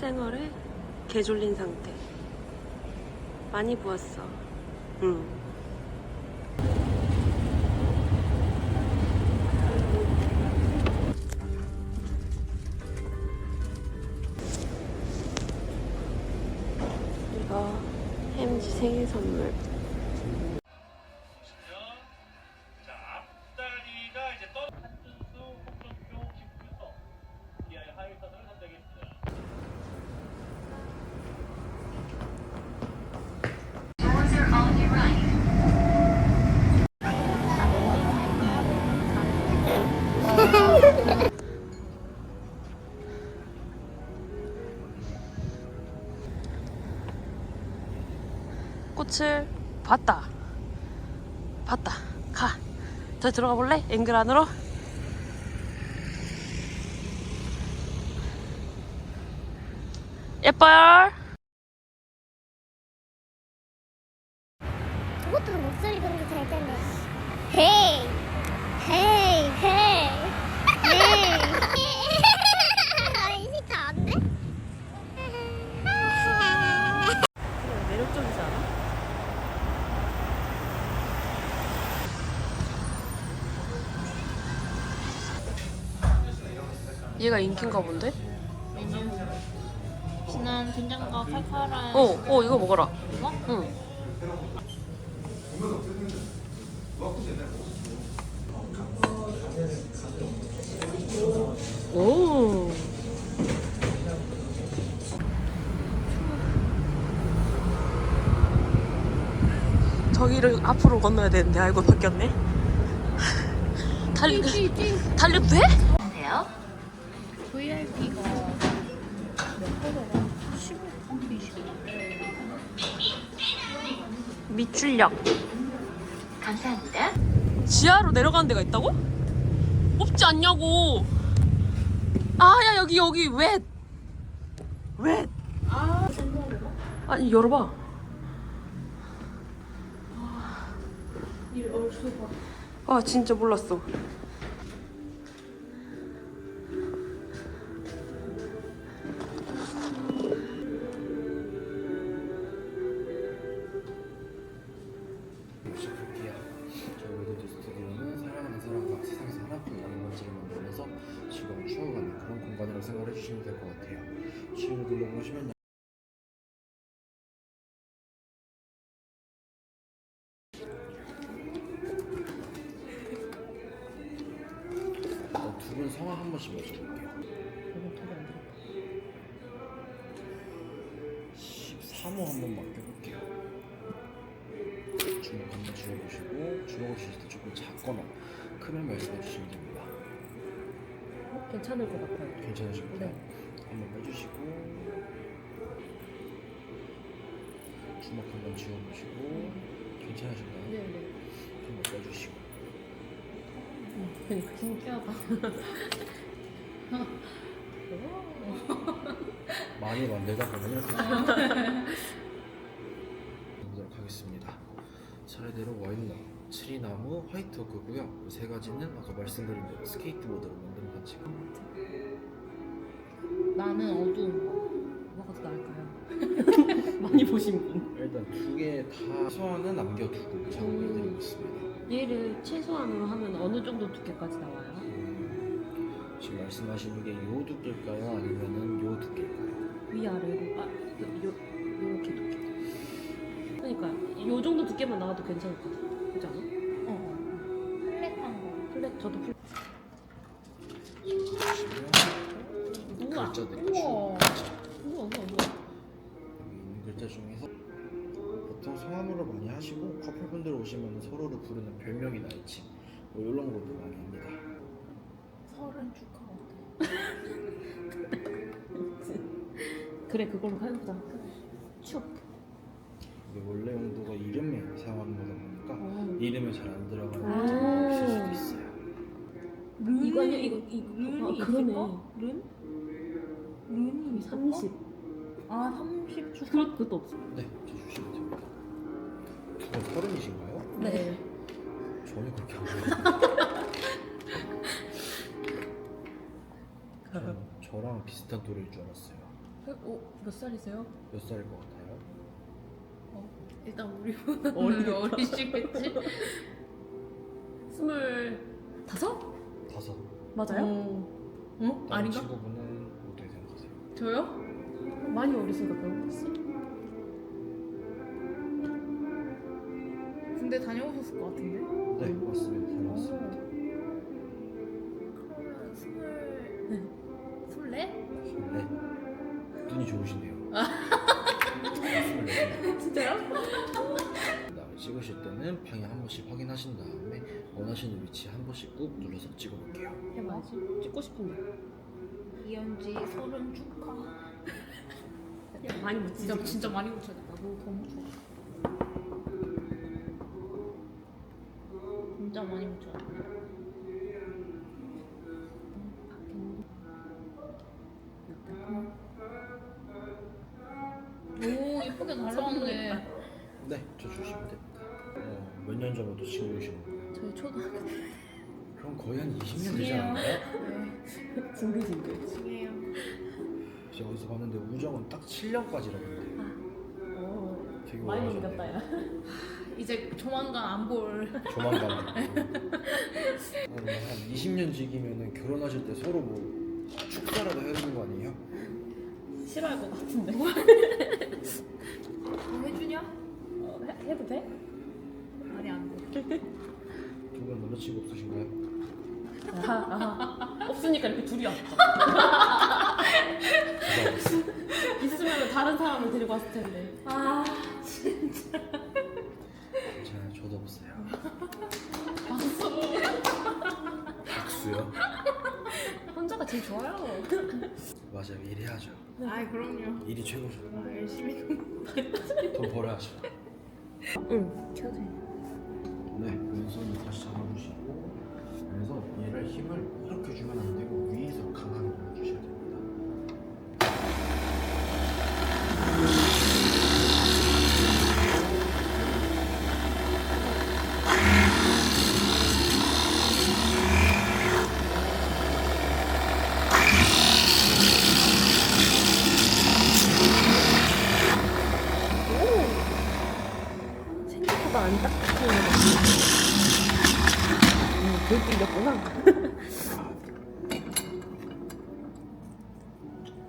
실생활에 개졸린 상태. 많이 부었어. 응. 이거 햄지 생일 선물. 꽃을 봤다. 봤다. 가. 저 들어가 볼래? 앵글 안으로? 예뻐요. 목소리 그 얘가 인기인가 본데? 진한 된장과 칼칼한 어, 어, 이거 먹어라. 이거? 응. 오. 저기를 앞으로 건너야 되는데 아이고 바뀌었네. 달리 달려도 돼? 출력. 감사합니다. 지하로 내려가는 데가 있다고? 없지 않냐고. 아, 야 여기 여기 왜? 왜? 아, 아니 열어봐. 아, 진짜 몰랐어. 보시면 어, 두분 성함 한 번씩 여쭤볼게요. 13호 한 번 맡겨볼게요. 주먹 한번 쥐어보시고 주먹을 쥐실 때 조금 작거나 크면 말씀해 주시면 됩니다. 괜찮을 것 같아요. 괜찮으신가요? 한번 빼주시고 주먹 한번 쥐어보시고 괜찮으신가요? 네네. 한번 빼주시고 그러니까 신기하다. 많이 만들다 보면 이렇게 보도록 하겠습니다. 차례대로 와인나무, 트리나무, 화이트 오크고요. 이세 가지는 아까 말씀드린 대로 스케이트보드로 만든 반지고 나는 어두운 거. 뭐가 더 나을까요? 많이 보신 분. 일단 두 개 다 소원은 남겨두고 작업해드리고 있습니다. 얘를 최소한으로 하면 어느 정도 두께까지 나와요? 음, 지금 말씀하시는 게 요 두께일까요? 아니면은 요 두께일까요? 위아래로 아 요, 요 요렇게 두께. 그러니까 요 정도 두께만 나와도 괜찮을 것 같아. 그지 않아? 중에서 보통 성함으로 많이 하시고 커플분들 오시면 서로를 부르는 별명이나 애칭 뭐 이런 것도 많이 합니다. 서른 축하 같아. 그래 그걸로 해보자. 추억. 이게 원래 용도가 이름에 사용하는 거다 보니까 어. 이름에 잘 안 들어가는 아. 경우가 있을 수도 있어요. 이거 아니야 이거 이거 룬이 아, 그러네. 있을까? 룬? 룬이 30. 아, 30 축하. 그런 것도 없어. 네, 주시면 됩니다. 두분 서른이신가요? 네. 전혀 그렇게 안 보여요. 저는 저랑 비슷한 또래일 줄 알았어요. 어, 몇 살이세요? 몇 살일 것 같아요? 일단 우리보다 어리겠다. 어리시겠지? 스물 다섯? 다섯. 맞아요? 어, 어? 다른 아닌가? 친구분은 어떻게 생각하세요? 저요? 많이 어리신가. 혹시? 군대 다녀오셨을 것 같은데? 네 맞습니다. 다녀왔습니다. 그러면 스물... 스물네? 스물네. 눈이 좋으시네요. 진짜요? 그다음에 찍으실 때는 방향 한 번씩 확인하신 다음에 원하시는 위치 한 번씩 꾹 눌러서 찍어볼게요. 해봐야지. 찍고 싶은데. 이현지 서른 축하 많이 못 진짜 찍어. 진짜 많이 돼 나도 더 묻혀 진짜 많이 묻혀야 돼 오 예쁘게 잘 나왔네 네, 저 주시면 됩니다. 어, 몇 년 전부터 계시는 거예요? 저희 초등학교 그럼 거의 한 20년 되지. 않나요? 네 징글징글. 제가 어디서 봤는데 우정은 딱 7년까지라던데. 어, 되게 많이 오래하셨네요. 넘겼다 야. 이제 조만간 안볼 조만간. 어, 한 20년 지기면은 결혼하실 때 서로 뭐 축사라도 해야 되는 거 아니에요? 싫어할 것 같은데. 뭐 해주냐? 어, 해, 해도 돼? 아니 안돼 두분 남자친구 없으신가요? 아, 아. 없으니까 이렇게 둘이 왔다. 죄송합니다. 있으면 다른 사람을 데리고 왔을 텐데. 아, 괜찮아요. 저도 없어요. 박수요? 혼자가 제일 좋아요. 맞아요. 일해야죠. 아이 그럼요 일이 최고죠. 아, 열심히 돈 벌어야죠. 응, 돼. 네, 왼손을 다시 잡아주시고 그래서 얘를 힘을 이렇게 주면 안 되고 위에서 강하게 눌러주셔야 됩니다. 생각보다 안 딱딱해요. 음, 돌 뚫렸구나.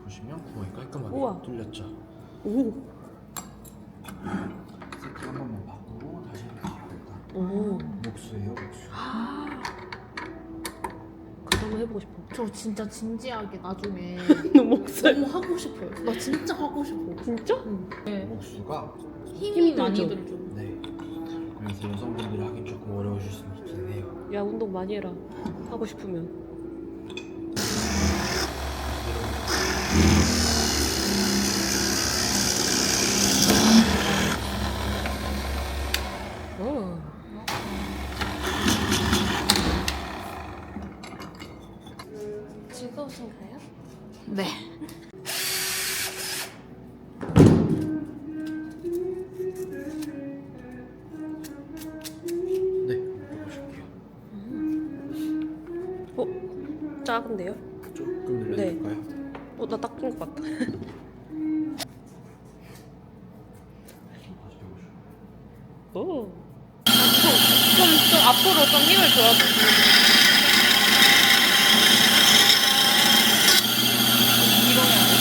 보시면 구멍이 깔끔하게 우와. 뚫렸죠. 오, 세팅 한 번만 바꾸고 다시 해볼게요. 일단 오. 목수예요, 목수. 그거 한번 해보고 싶어. 저 진짜 진지하게 나중에 너 목소리. 너무 하고 싶어요 나 진짜 하고 싶어 진짜? 네. 목수가 힘이 많이 힘들죠? 들죠 네. 그래서 여성분들이 하긴 조금 어려우실 수 있긴 해요. 야, 운동 많이 해라. 하고 싶으면. 작은데요? 조금 네. 늘려드릴까요? 어, 나딱본것 같다. 다시 해보시고. 오. 좀, 좀 앞으로 좀 힘을 줘야 돼 밀어내야 돼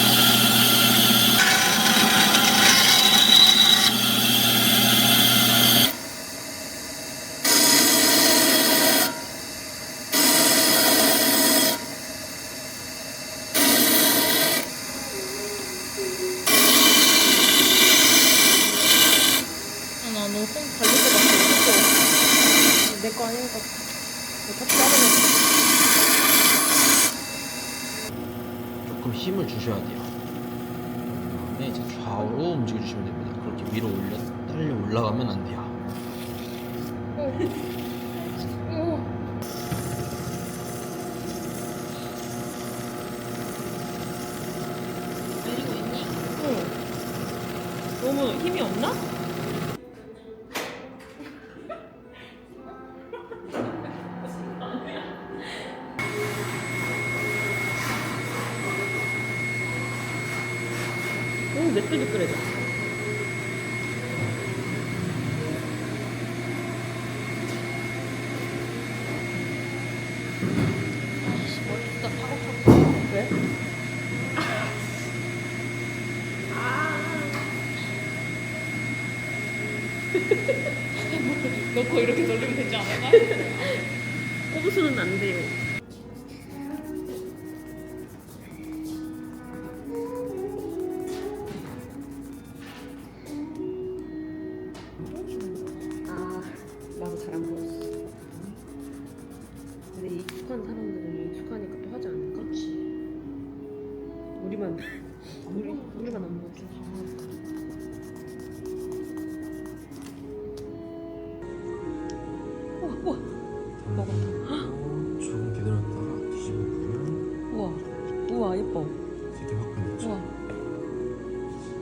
아, 나너손 달릴 것 같아. 내 거 아니니까. 어차피 자르면 조금 힘을 주셔야 돼요. 그다음에 이제 좌우로 움직여 주시면 됩니다. 그렇게 위로 올려 딸려 올라가면 안 돼요. 너무 힘이 없나? 넣고 이렇게 돌리면 되지 않을까? 꼼수는 안 돼요. 우와, 우와, 먹었다. 조금 기다렸다가 뒤집어 보면 우와, 우와 예뻐. 되게 화끈했죠. 우와,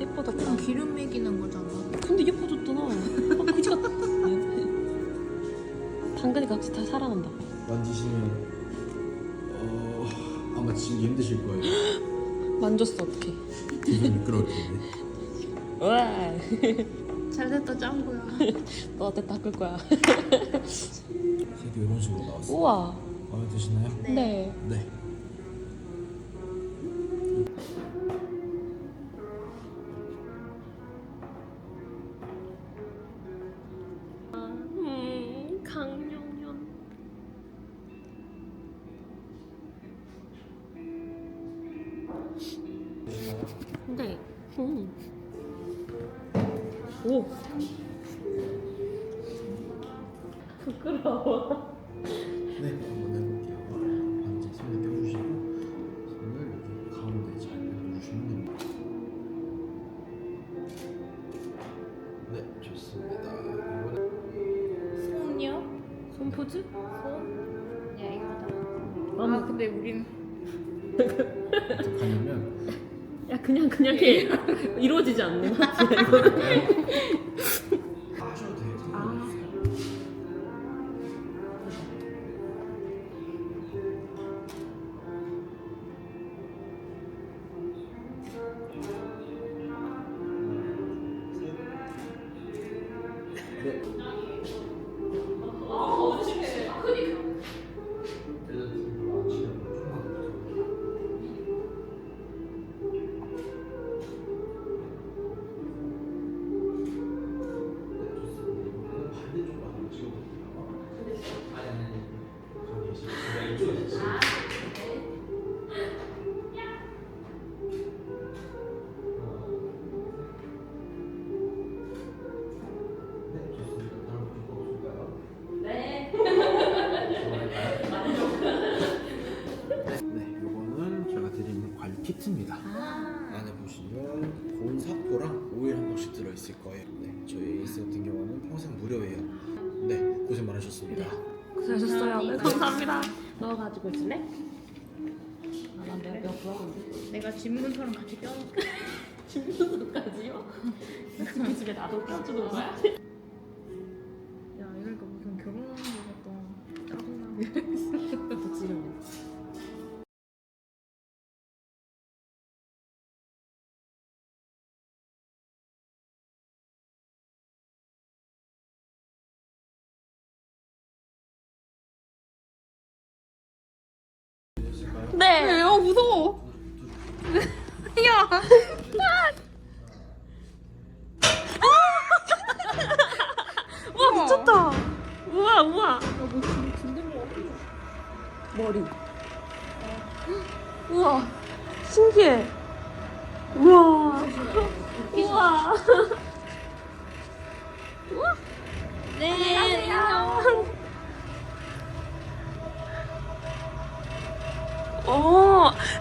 예뻐졌다. 그럼 기름 먹이는 거잖아. 근데 예뻐졌잖아. 아, 그지 같다. 당근이 같이 다 살아난다. 만지시면 어 아마 지금 힘드실 거예요. 만졌어 어떡해. 되게 미끄러울 텐데. 와, 잘 됐다 짱구야. 너한테 닦을 거야. 색이 이런 식으로 나왔어요. 우와, 마음에 드시나요? 네. 네. 포즈? 손? 야 이거다. 나는 아 근데 우린 하냐면 야 그냥 그냥 해. 이루어지지 않네. 하셔도 돼요. 상관없어요. 네. 네, 감사합니다. 넣어가지고 있을래? 아, 난 내가 내가 좋아하는데. 내가 집문서랑 같이 껴놓을게. 신분수까지요? 그 집에 나도 껴주는 거야? 네. 야 무서워. 야. 와 미쳤다. 우와 우와. 머리. 우와 신기해. 우와. 우와. 우와.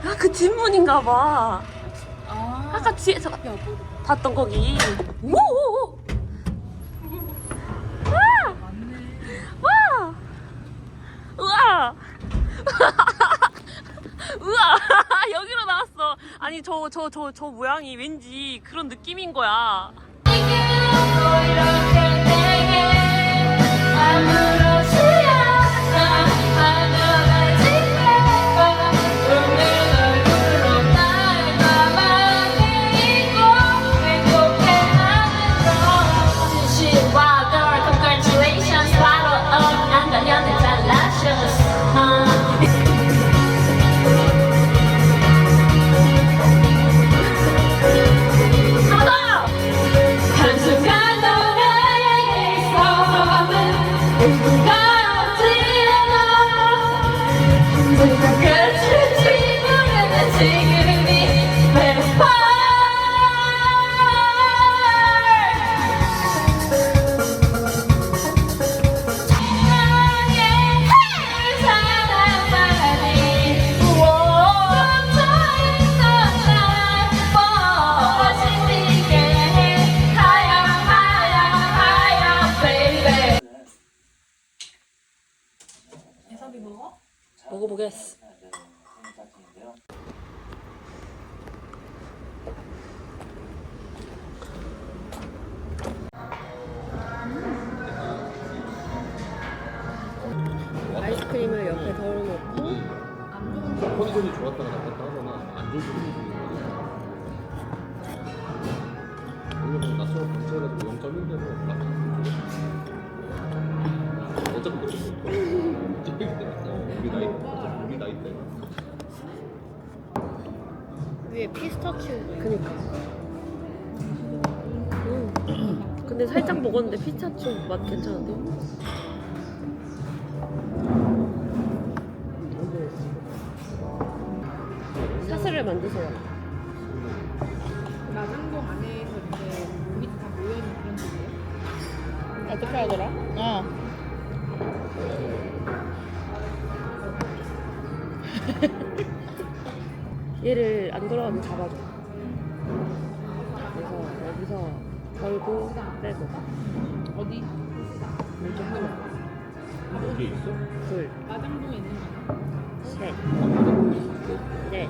아 그 뒷문인가 봐. 아. 아까 뒤에서 봤던 거기. 오! 와! 와! 우와! 우와! 여기로 나왔어. 아니 저 저 저 저 모양이 왠지 그런 느낌인 거야. 먹어보 take it. 살짝 먹었는데 피스타치오 맛 괜찮은데? 사슬을 만드세요. 마장동 안에서 이렇게 고기 다 모여있는 그런 집이에요? 어떻게 하더라? 어. 얘를 안 돌아가게 잡아줘. 빼고 어디? 이렇게 하나, 여기 있어? 둘, 마장동에 있는 거. 셋, 넷.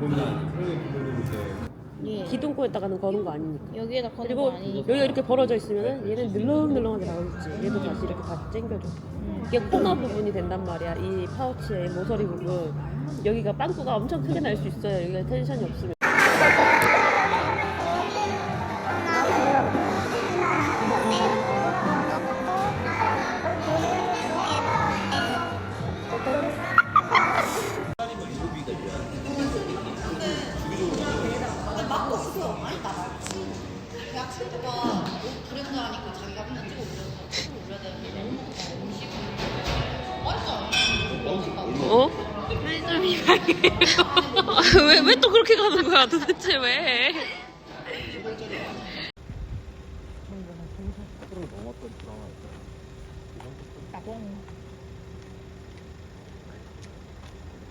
거야. 예. 기둥코에다가는 거는 거 아니니까. 여기에다 거는 그리고 거 아니니까. 여기가 이렇게 벌어져 있으면 얘는 늘렁늘렁하게 나오겠지. 얘도 다시 이렇게 다 땡겨줘. 이게 코너 부분이 된단 말이야. 이 파우치의 모서리 부분. 여기가 빵꾸가 엄청 크게 날 수 있어요. 여기가 텐션이 없으면. 도대체 왜?